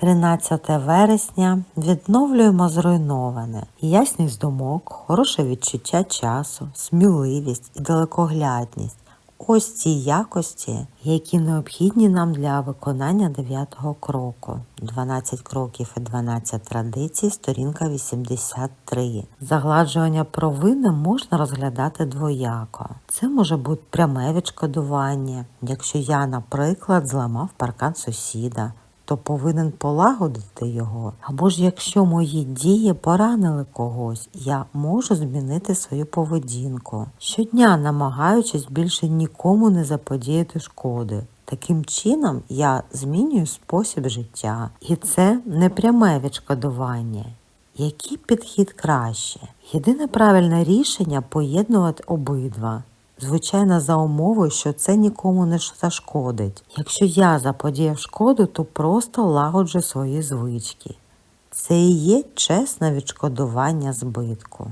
13 вересня відновлюємо зруйноване. Ясність думок, хороше відчуття часу, сміливість і далекоглядність. Ось ці якості, які необхідні нам для виконання дев'ятого кроку. 12 кроків і 12 традицій, сторінка 83. Загладжування провини можна розглядати двояко. Це може бути пряме відшкодування. Якщо я, наприклад, зламав паркан сусіда, то повинен полагодити його. Або ж якщо мої дії поранили когось, я можу змінити свою поведінку. Щодня намагаючись більше нікому не заподіяти шкоди. Таким чином я змінюю спосіб життя. І це не пряме відшкодування. Який підхід краще? Єдине правильне рішення поєднувати обидва. Звичайно, за умовою, що це нікому не зашкодить. Якщо я заподіяв шкоду, то просто лагоджу свої звички. Це і є чесне відшкодування збитку.